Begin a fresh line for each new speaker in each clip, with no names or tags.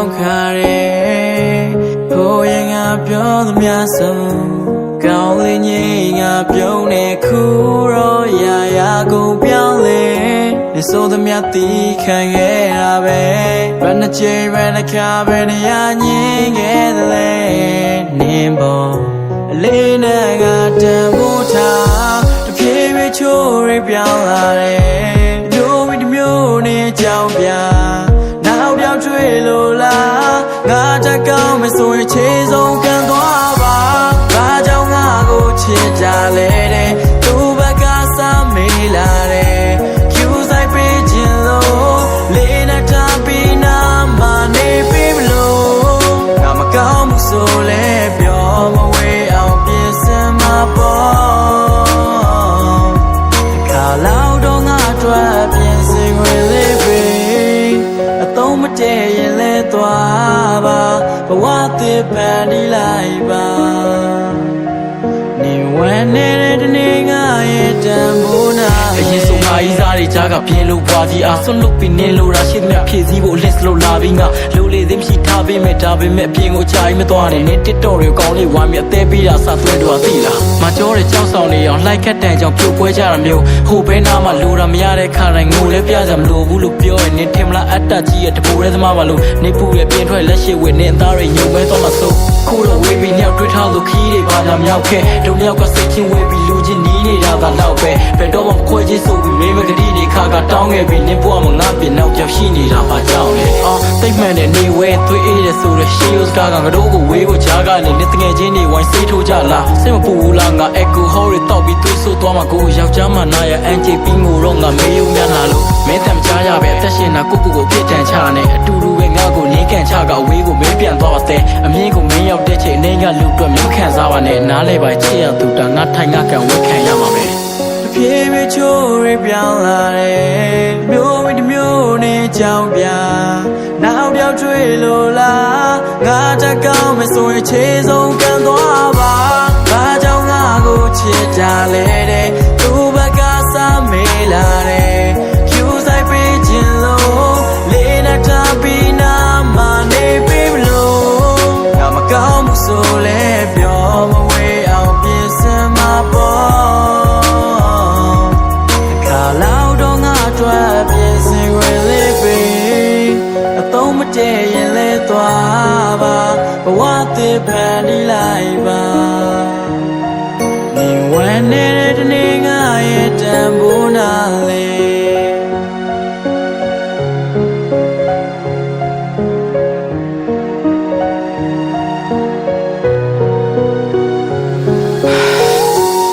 င်းခါရဲကိုရင်ငါပြောသမျှဆုံးကောင်းလေးငိမ့်ငါပြုံးနေခုရောရာရာကိုပြောင်းလေနေဆိုသမျှတီးခံခဲ့တာပဲဘယ်နှချိန်ဘယ်နှခါဘယ်နေရာငြင်းခဲ့သလဲနင်းပေါ်အလေးနဲ့ငါတန်ဖိုးထား ပန်ဒီလိုက်ပါနေဝင်နေတဲ့တနေ့ငါရဲ့တန်ဖိုးနာ
အရင်ဆုံးငါဤစား တွေကြားကပြင်းလို့ဘွားကြီးအားဆွလို့ပြီးနေလို့ရာရှိသမျှဖြည့်စည်းဖို့ list လို့လာပြီးငါလိုလေသိမရှိထားပေးမဲ့ဒါပေမဲ့အပြင်ကိုကြာရင်မသွားနဲ့နေ TikTok တွေကောင်းလေးဝမ်းမြအသေးပေးတာစသွဲတော့သိလားမကြောတဲ့ကြောက်ဆောင်နေအောင်လိုက်ခတ်တန်ကြောင်ပြုတ်ပွဲကြတာမျိုးဟိုဘဲနားမှာလိုတာမရတဲ့ခါတိုင်းငိုလဲပြကြမလို့ဘူးလို့ပြောရင်နေထင်မလားအတ္တကြီးရဲ့တပူရဲသမားပါလို့နေပူရဲ့ပြင်းထွက်လက်ရှိဝေနေအသားတွေညုံမဲတော့မှဆိုခုတော့ဝေးပြီးနှစ်ယောက်တွေ့ထားလို့ခီးတွေပါကြမြောက်ခဲ့ဒုံယောက်ကစိတ်ချင်းဝေးပြီးလူ ချင်းနီးနေတာသာတော့ပဲဘယ်တော့မှခွဲချင်းဆိုပြီးမိမကတိတွေခါကတောင်းခဲ့ပြီးနေဘွားမငါပြနောက်ပြောက်ရှိနေတာပါကြောက်လေအော်သိမ့်မှန်တဲ့နေဝဲသွေးအေးတဲ့ဆိုတဲ့ရှေးရိုးစကားကငါတို့ကိုဝေးဖို့ချားကနေနေတငယ်ချင်းတွေဝိုင်းစေးထိုးကြလားစိတ်မပူဘူးလားငါအကူဟောတွေတောက်ပြီးသွေးဆိုးသွားမှာကိုယောက်ျားမနာရအန်ဂျီပြီးငိုတော့ငါမေးယုံများလာလို့မင်းတမ်းကြားရပဲအသက်ရှင်တာကိုကိုကိုပြစ်ဒဏ်ချနေအတူတူပဲငါကိုနင်းကန်ချကအဝေးကိုမင်းပြန်သွားပါတဲ့အမြင်ကိုမင်းရောက်တဲ့ချိန်အနေကလူအတွက်မျိုး ခံစားပါနဲ့နားလဲပါချစ်ရသူတာငါထိုင်ငါကန်ဝက်ခံရမှာပဲ
တဖြည်းဖြည်းချိုးရပြောင်းလာတယ်မျိုးမီတစ်မျိုးနဲ့ကြောင်ပြနောက်ပြောင်းချွေလို့လားငါတက်ကောင်းမဆိုရင်ခြေဆုံးကန်သွားပါဘာကြောင့်ငါကိုချစ်ကြလဲတဲ့ မတည့်ရင်လဲသွားပါဘဝသစ်ဖန်ဒီလိုက်ပါနေဝင်နေတဲ့တနေ့ငါရဲ့တန်ဖိုးနာလေ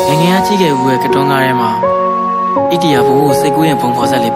ငယ်ငယ်ကကြည့်ခဲ့ဘူးရဲ့ကတွန်းကားထဲမှာဣတီယာဘိုးကိုစိတ်ကူးရင်ပုံဖော်ဆက်လေး